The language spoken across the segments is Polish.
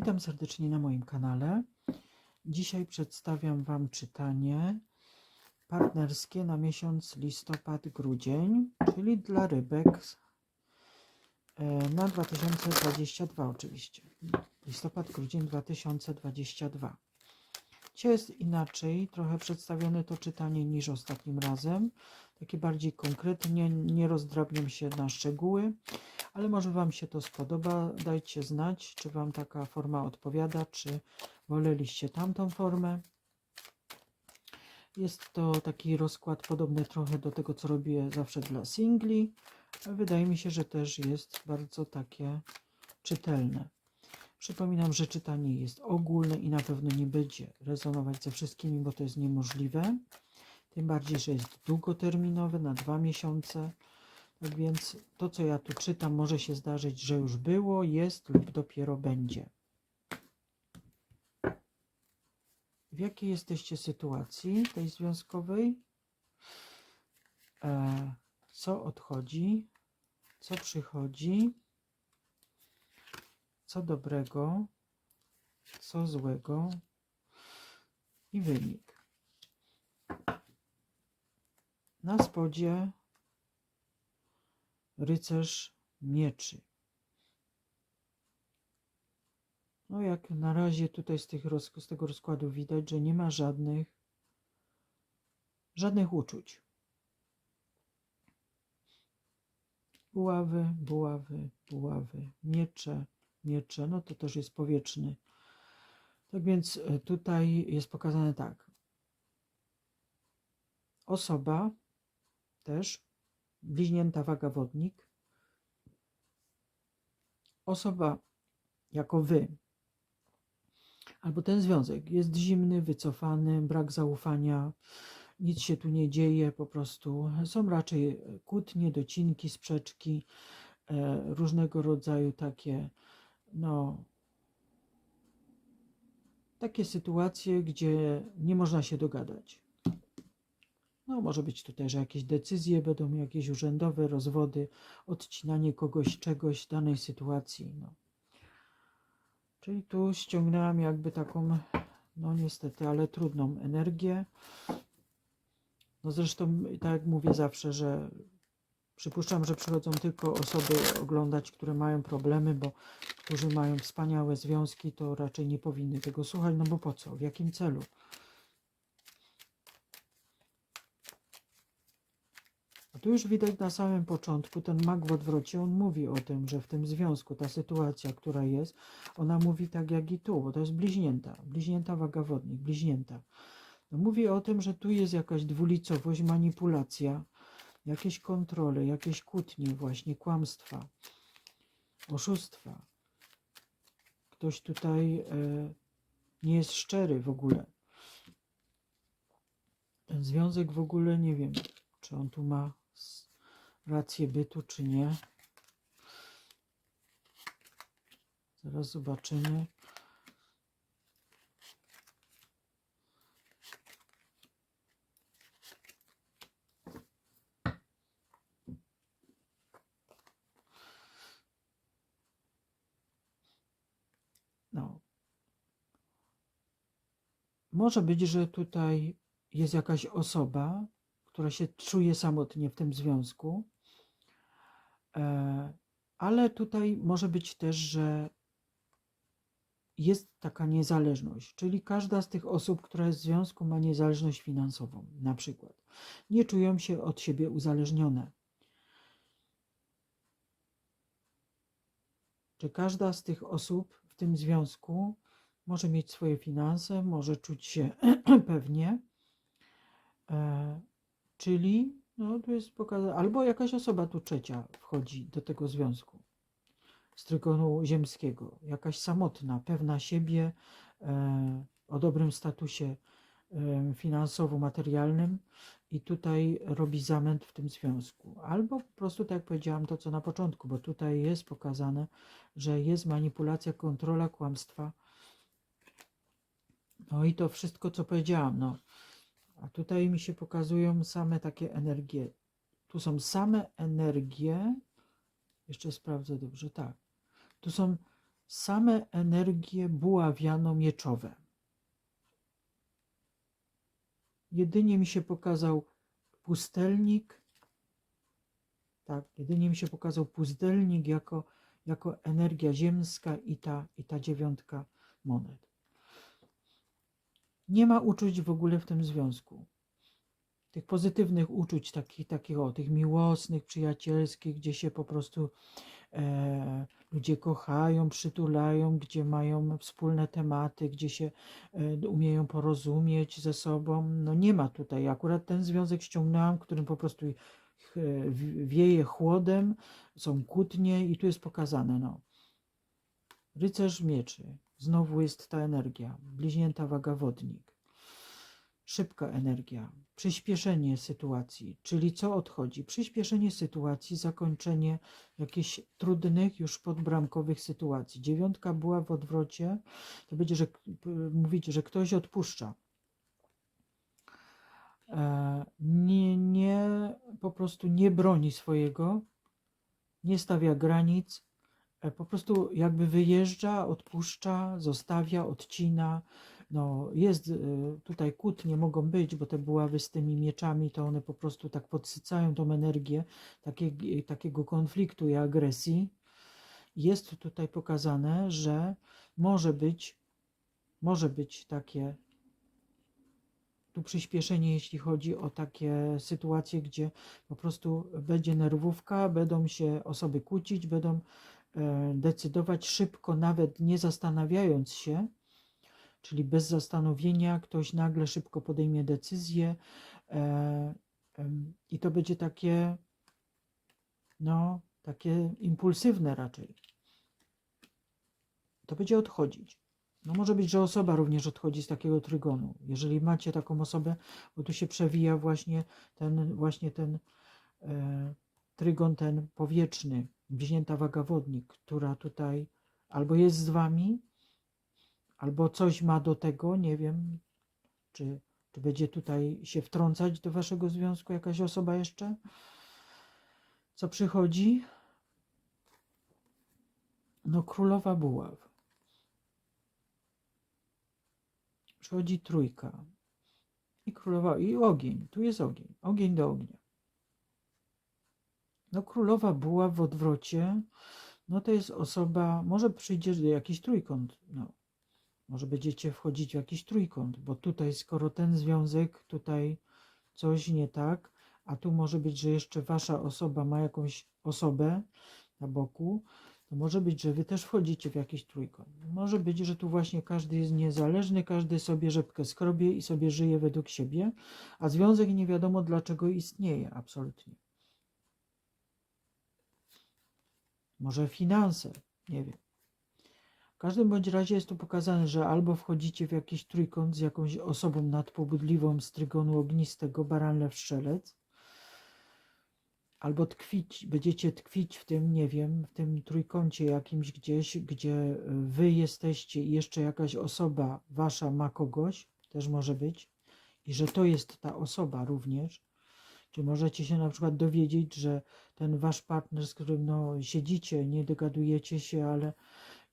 Witam serdecznie na moim kanale. Dzisiaj przedstawiam Wam czytanie partnerskie na miesiąc listopad-grudzień, czyli dla rybek e, na 2022 oczywiście. Listopad-grudzień 2022. Dzisiaj jest inaczej, trochę przedstawione to czytanie niż ostatnim razem. Takie bardziej konkretnie, nie rozdrabniam się na szczegóły, ale może Wam się to spodoba. Dajcie znać, czy Wam taka forma odpowiada, czy woleliście tamtą formę. Jest to taki rozkład podobny trochę do tego, co robię zawsze dla singli. Wydaje mi się, że też jest bardzo takie czytelne. Przypominam, że czytanie jest ogólne i na pewno nie będzie rezonować ze wszystkimi, bo to jest niemożliwe. Tym bardziej, że jest długoterminowe, na dwa miesiące. Tak więc to, co ja tu czytam, może się zdarzyć, że już było, jest lub dopiero będzie. W jakiej jesteście sytuacji tej związkowej? E, co odchodzi? Co przychodzi? Co dobrego? Co złego? I wynik. Na spodzie rycerz mieczy. No jak na razie tutaj z, tych z tego rozkładu widać, że nie ma żadnych żadnych uczuć. Buławy, buławy, buławy, miecze, miecze, no to też jest powietrzny. Tak więc e, tutaj jest pokazane tak. Osoba też, bliźnięta waga wodnik. Osoba jako wy, albo ten związek jest zimny, wycofany, brak zaufania, nic się tu nie dzieje, po prostu są raczej kłótnie, docinki, sprzeczki, e, różnego rodzaju takie, no, takie sytuacje, gdzie nie można się dogadać. No, może być tutaj, że jakieś decyzje będą jakieś urzędowe, rozwody, odcinanie kogoś, czegoś, danej sytuacji. No. Czyli tu ściągnęłam jakby taką, no niestety, ale trudną energię. No zresztą, tak jak mówię zawsze, że przypuszczam, że przychodzą tylko osoby oglądać, które mają problemy, bo którzy mają wspaniałe związki, to raczej nie powinny tego słuchać, no bo po co? W jakim celu? A tu już widać na samym początku, ten mag w odwrocie, on mówi o tym, że w tym związku ta sytuacja, która jest, ona mówi tak jak i tu, bo to jest bliźnięta, bliźnięta waga wodnik, bliźnięta. No mówi o tym, że tu jest jakaś dwulicowość, manipulacja, jakieś kontrole, jakieś kłótnie, właśnie kłamstwa, oszustwa. Ktoś tutaj e, nie jest szczery w ogóle. Ten związek w ogóle nie wiem, czy on tu ma rację bytu, czy nie. Zaraz zobaczymy. No. Może być, że tutaj jest jakaś osoba, która się czuje samotnie w tym związku, e, ale tutaj może być też, że jest taka niezależność, czyli każda z tych osób, która jest w związku, ma niezależność finansową, na przykład. Nie czują się od siebie uzależnione. Czy każda z tych osób w tym związku może mieć swoje finanse, może czuć się pewnie, e, czyli no, tu jest pokazane, albo jakaś osoba tu trzecia wchodzi do tego związku z trygonu ziemskiego, jakaś samotna, pewna siebie, e, o dobrym statusie e, finansowo-materialnym i tutaj robi zamęt w tym związku. Albo po prostu, tak jak powiedziałam, to co na początku, bo tutaj jest pokazane, że jest manipulacja, kontrola, kłamstwa. No i to wszystko, co powiedziałam. No. A tutaj mi się pokazują same takie energie. Tu są same energie. Jeszcze sprawdzę dobrze, tak. Tu są same energie buławiano-mieczowe. Jedynie mi się pokazał pustelnik, tak, jedynie mi się pokazał pustelnik jako, jako energia ziemska i ta, i ta dziewiątka monet. Nie ma uczuć w ogóle w tym związku. Tych pozytywnych uczuć, takich, takich o, tych miłosnych, przyjacielskich, gdzie się po prostu e, ludzie kochają, przytulają, gdzie mają wspólne tematy, gdzie się e, umieją porozumieć ze sobą. No nie ma tutaj. Akurat ten związek ściągnęłam, którym po prostu e, wieje chłodem, są kłótnie i tu jest pokazane, no. Rycerz mieczy. Znowu jest ta energia. Bliźnięta waga wodnik. Szybka energia. Przyspieszenie sytuacji. Czyli co odchodzi? Przyspieszenie sytuacji, zakończenie jakichś trudnych, już podbramkowych sytuacji. Dziewiątka była w odwrocie. To będzie, że mówić, że ktoś odpuszcza. E, Nie, nie, po prostu nie broni swojego, nie stawia granic, po prostu jakby wyjeżdża, odpuszcza, zostawia, odcina. No, jest e, tutaj kłótnie mogą być, bo te buławy z tymi mieczami, to one po prostu tak podsycają tą energię takie, takiego konfliktu i agresji. Jest tutaj pokazane, że może być, może być takie tu przyspieszenie, jeśli chodzi o takie sytuacje, gdzie po prostu będzie nerwówka, będą się osoby kłócić, będą e, decydować szybko, nawet nie zastanawiając się, czyli bez zastanowienia, ktoś nagle szybko podejmie decyzję e, i to będzie takie, no, takie impulsywne raczej. To będzie odchodzić. No może być, że osoba również odchodzi z takiego trygonu. Jeżeli macie taką osobę, bo tu się przewija właśnie ten, właśnie ten e, trygon, ten powietrzny, wzięta waga wodnik, która tutaj albo jest z wami, albo coś ma do tego, nie wiem, czy, czy będzie tutaj się wtrącać do waszego związku jakaś osoba jeszcze, co przychodzi? No królowa buław. przychodzi trójka i królowa, i ogień, tu jest ogień, ogień do ognia. No królowa była w odwrocie, no to jest osoba, może przyjdziesz do jakiś trójkąt, no. Może będziecie wchodzić w jakiś trójkąt, bo tutaj skoro ten związek, tutaj coś nie tak, a tu może być, że jeszcze wasza osoba ma jakąś osobę na boku, to może być, że wy też wchodzicie w jakiś trójkąt. Może być, że tu właśnie każdy jest niezależny, każdy sobie rzepkę skrobie i sobie żyje według siebie, a związek nie wiadomo dlaczego istnieje absolutnie. Może finanse, nie wiem. W każdym bądź razie jest tu pokazane, że albo wchodzicie w jakiś trójkąt z jakąś osobą nadpobudliwą z trygonu ognistego, baran lew strzelec, albo tkwić, będziecie tkwić w tym, nie wiem, w tym trójkącie jakimś gdzieś, gdzie wy jesteście i jeszcze jakaś osoba wasza ma kogoś, też może być, i że to jest ta osoba również. Czy możecie się na przykład dowiedzieć, że ten wasz partner, z którym no, siedzicie, nie dogadujecie się, ale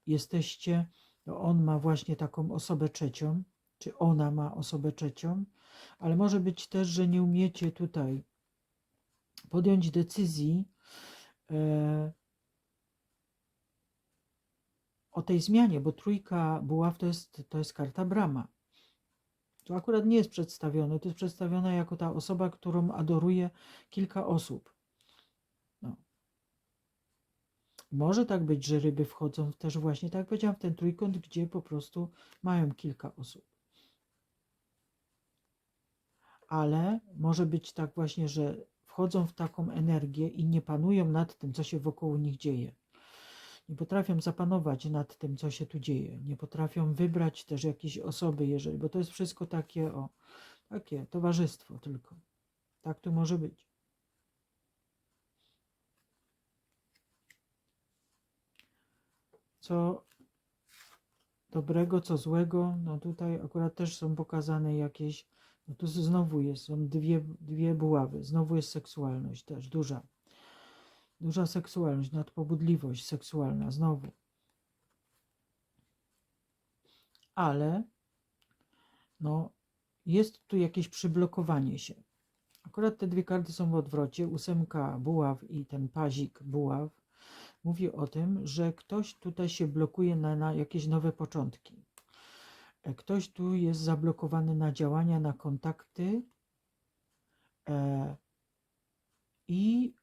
jesteście, on ma właśnie taką osobę trzecią, czy ona ma osobę trzecią, ale może być też, że nie umiecie tutaj podjąć decyzji e, o tej zmianie, bo trójka buław to jest, to jest karta brama. To akurat nie jest przedstawione, to jest przedstawione jako ta osoba, którą adoruje kilka osób. No. Może tak być, że ryby wchodzą też właśnie, tak jak powiedziałam, w ten trójkąt, gdzie po prostu mają kilka osób. Ale może być tak właśnie, że wchodzą w taką energię i nie panują nad tym, co się wokół nich dzieje. Nie potrafią zapanować nad tym, co się tu dzieje. Nie potrafią wybrać też jakiejś osoby, jeżeli, bo to jest wszystko takie, o, takie towarzystwo tylko. Tak tu może być. Co dobrego, co złego, no tutaj akurat też są pokazane jakieś no tu znowu jest, są dwie, dwie buławy, znowu jest seksualność też, duża. Duża seksualność, nadpobudliwość seksualna, znowu. ale no, jest tu jakieś przyblokowanie się. Akurat te dwie karty są w odwrocie. Ósemka buław i ten pazik buław mówi o tym, że ktoś tutaj się blokuje na, na jakieś nowe początki. E, Ktoś tu jest zablokowany na działania, na kontakty e, i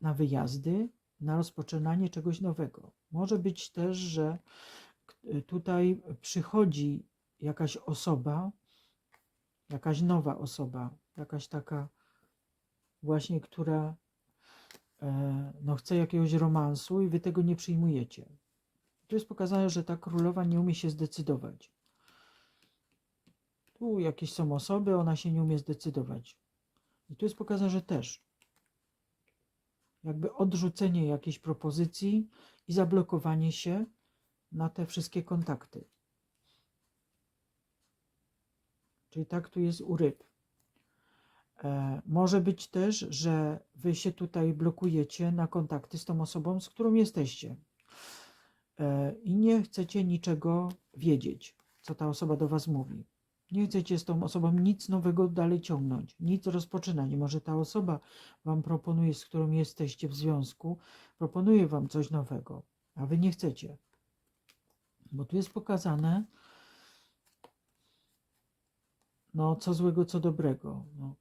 na wyjazdy, na rozpoczynanie czegoś nowego. Może być też, że k- tutaj przychodzi jakaś osoba, jakaś nowa osoba, jakaś taka właśnie, która e, no, chce jakiegoś romansu i wy tego nie przyjmujecie. Tu jest pokazane, że ta królowa nie umie się zdecydować. Tu jakieś są osoby, ona się nie umie zdecydować. I tu jest pokazane, że też. Jakby odrzucenie jakiejś propozycji i zablokowanie się na te wszystkie kontakty. Czyli tak tu jest u ryb. E, może być też, że wy się tutaj blokujecie na kontakty z tą osobą, z którą jesteście. E, I nie chcecie niczego wiedzieć, co ta osoba do was mówi. Nie chcecie z tą osobą nic nowego dalej ciągnąć, nic rozpoczynać. Może ta osoba wam proponuje, z którą jesteście w związku, proponuje wam coś nowego, a wy nie chcecie. Bo tu jest pokazane, no co złego, co dobrego. No,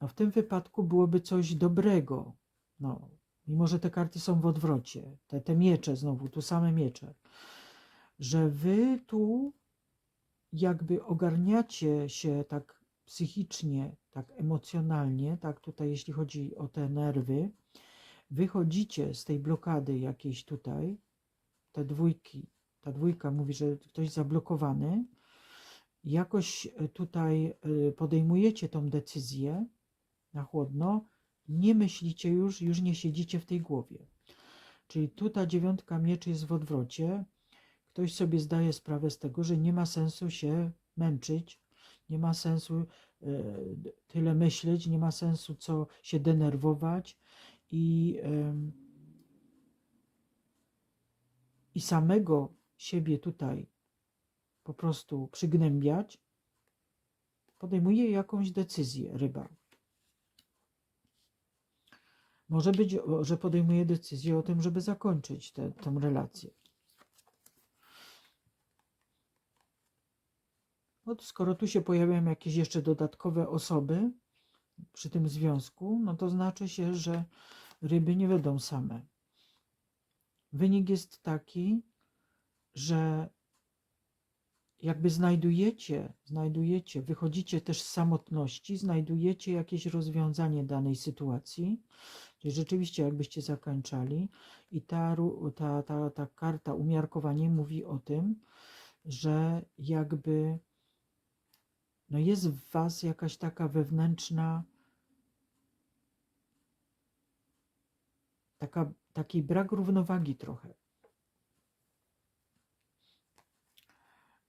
no w tym wypadku byłoby coś dobrego. No, mimo że te karty są w odwrocie, te, te miecze znowu, tu same miecze, że wy tu jakby ogarniacie się tak psychicznie, tak emocjonalnie, tak tutaj jeśli chodzi o te nerwy, wychodzicie z tej blokady jakiejś tutaj, te dwójki, ta dwójka mówi, że ktoś zablokowany, jakoś e, tutaj e, podejmujecie tą decyzję na chłodno, nie myślicie już, już nie siedzicie w tej głowie. Czyli tu ta dziewiątka mieczy jest w odwrocie. Ktoś sobie zdaje sprawę z tego, że nie ma sensu się męczyć, nie ma sensu e, tyle myśleć, nie ma sensu co się denerwować i, i samego siebie tutaj po prostu przygnębiać, podejmuje jakąś decyzję ryba. Może być, że podejmuje decyzję o tym, żeby zakończyć tę relację. No to skoro tu się pojawiają jakieś jeszcze dodatkowe osoby przy tym związku, no to znaczy się, że ryby nie będą same. Wynik jest taki, że jakby znajdujecie, znajdujecie, wychodzicie też z samotności, znajdujecie jakieś rozwiązanie danej sytuacji, czyli rzeczywiście jakbyście zakończali i ta, ta, ta, ta karta umiarkowanie mówi o tym, że jakby no jest w was jakaś taka wewnętrzna taka, taki brak równowagi trochę.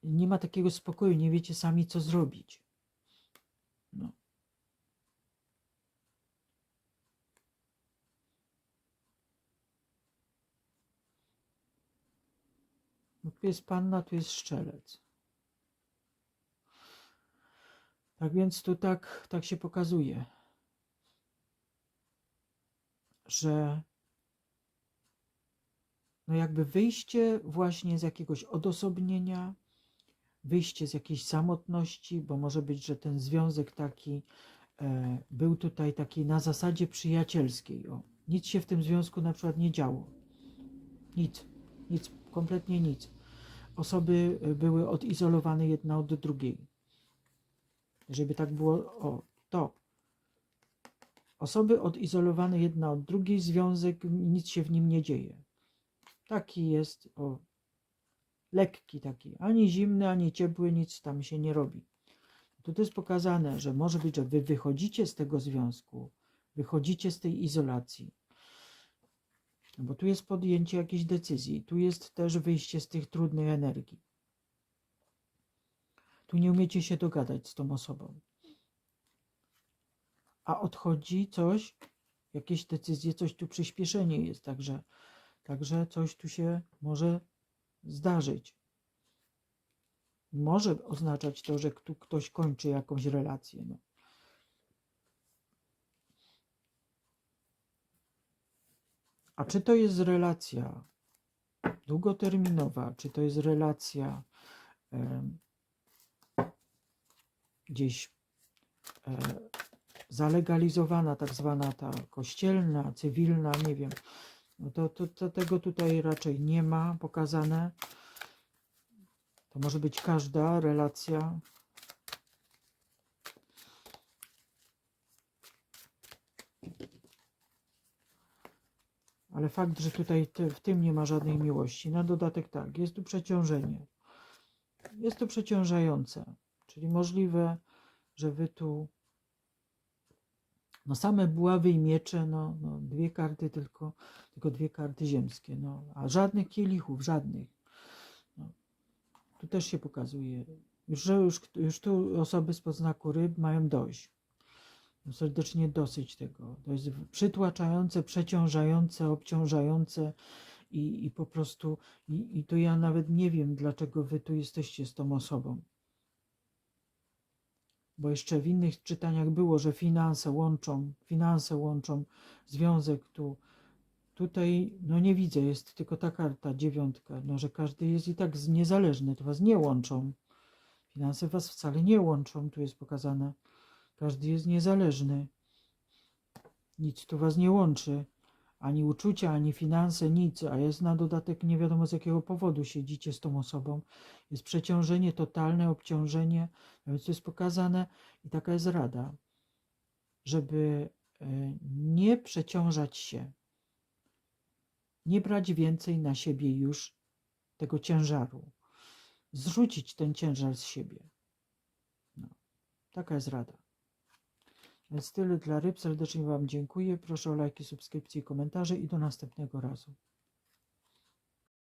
Nie ma takiego spokoju, nie wiecie sami, co zrobić. No. No tu jest panna, tu jest szczelec. Tak więc tu tak, tak się pokazuje, że no jakby wyjście właśnie z jakiegoś odosobnienia, wyjście z jakiejś samotności, bo może być, że ten związek taki e, był tutaj taki na zasadzie przyjacielskiej. O, nic się w tym związku na przykład nie działo. Nic, nic, kompletnie nic. Osoby e, były odizolowane jedna od drugiej. Żeby tak było, o, to. Osoby odizolowane jedna od drugiej, związek, nic się w nim nie dzieje. Taki jest, o, lekki taki, ani zimny, ani ciepły, nic tam się nie robi. Tu jest pokazane, że może być, że wy wychodzicie z tego związku, wychodzicie z tej izolacji, bo tu jest podjęcie jakiejś decyzji, tu jest też wyjście z tych trudnych energii. Tu nie umiecie się dogadać z tą osobą. A odchodzi coś, jakieś decyzje, coś tu przyspieszenie jest, także, także coś tu się może zdarzyć. może oznaczać to, że tu ktoś kończy jakąś relację. No. A czy to jest relacja długoterminowa, czy to jest relacja gdzieś e, zalegalizowana, tak zwana ta kościelna, cywilna, nie wiem. No to, to, to tego tutaj raczej nie ma pokazane. To może być każda relacja. Ale fakt, że tutaj te, w tym nie ma żadnej miłości. Na dodatek tak, jest tu przeciążenie. Jest to przeciążające. Czyli możliwe, że wy tu no same buławy i miecze, no, no dwie karty tylko, tylko dwie karty ziemskie, no, a żadnych kielichów, żadnych. No. Tu też się pokazuje, już, że już, już tu osoby z podznaku ryb mają dość. No, serdecznie dosyć tego. To jest przytłaczające, przeciążające, obciążające i, i po prostu, i, i to ja nawet nie wiem, dlaczego wy tu jesteście z tą osobą bo jeszcze w innych czytaniach było, że finanse łączą, finanse łączą związek tu. Tutaj, no nie widzę, jest tylko ta karta, dziewiątka, no że każdy jest i tak niezależny, to was nie łączą. Finanse was wcale nie łączą, tu jest pokazane. Każdy jest niezależny. Nic tu was nie łączy. Ani uczucia, ani finanse, nic. A jest na dodatek nie wiadomo z jakiego powodu siedzicie z tą osobą. Jest przeciążenie, totalne obciążenie. A więc to jest pokazane i taka jest rada, żeby e, nie przeciążać się, nie brać więcej na siebie już tego ciężaru, zrzucić ten ciężar z siebie. No, taka jest rada. Więc tyle dla ryb. Serdecznie Wam dziękuję. Proszę o lajki, subskrypcje i komentarze i do następnego razu.